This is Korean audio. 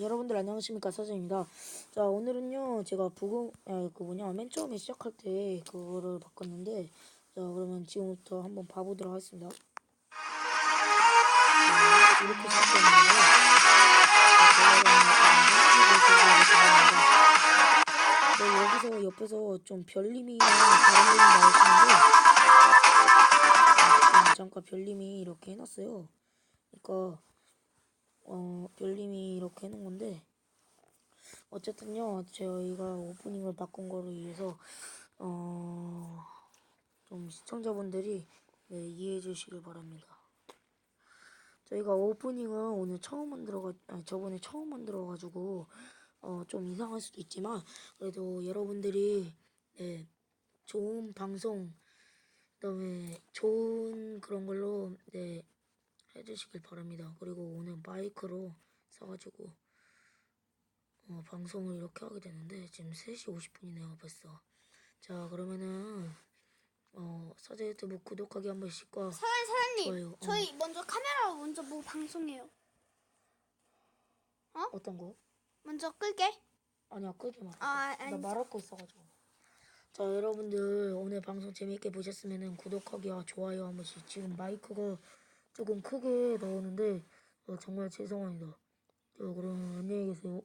여러분들 안녕하십니까 사장입니다. 자 오늘은요 제가 부금 아 그 뭐냐 맨 처음에 시작할 때 그거를 바꿨는데 자 그러면 지금부터 한번 봐보도록 하겠습니다. 자, 이렇게 시작되는데요. 네, 여기서 옆에서 좀 별님이 다른 분이 나오시는데 네, 잠깐 별님이 이렇게 해놨어요. 그러니까 어, 별님이 이렇게 해놓은 건데, 어쨌든요, 저희가 오프닝을 바꾼 거로 인해서, 어, 좀 시청자분들이 네, 이해해 주시길 바랍니다. 저희가 오프닝은 오늘 처음 만들어가, 아니, 저번에 처음 만들어가지고, 어, 좀 이상할 수도 있지만, 그래도 여러분들이, 네, 좋은 방송, 그 다음에 좋은 그런 네, 해주시길 바랍니다. 그리고 오늘 마이크로 사가지고 어, 방송을 이렇게 하게 되는데 지금 3시 50분이네요 벌써. 자 그러면은 어 사제 유튜브 구독하기 한 번씩과 사장님, 사장님, 좋아요. 어. 저희 먼저 카메라로 먼저 뭐 방송해요. 어떤 거? 먼저 끌게. 아니야 끄지 마. 아, 나 아니. 말할 거 있어가지고. 자 여러분들 오늘 방송 재밌게 보셨으면은 구독하기와 좋아요 한 번씩. 지금 마이크가 조금 크게 나오는데 어, 정말 죄송합니다. 자 그럼 안녕히 계세요.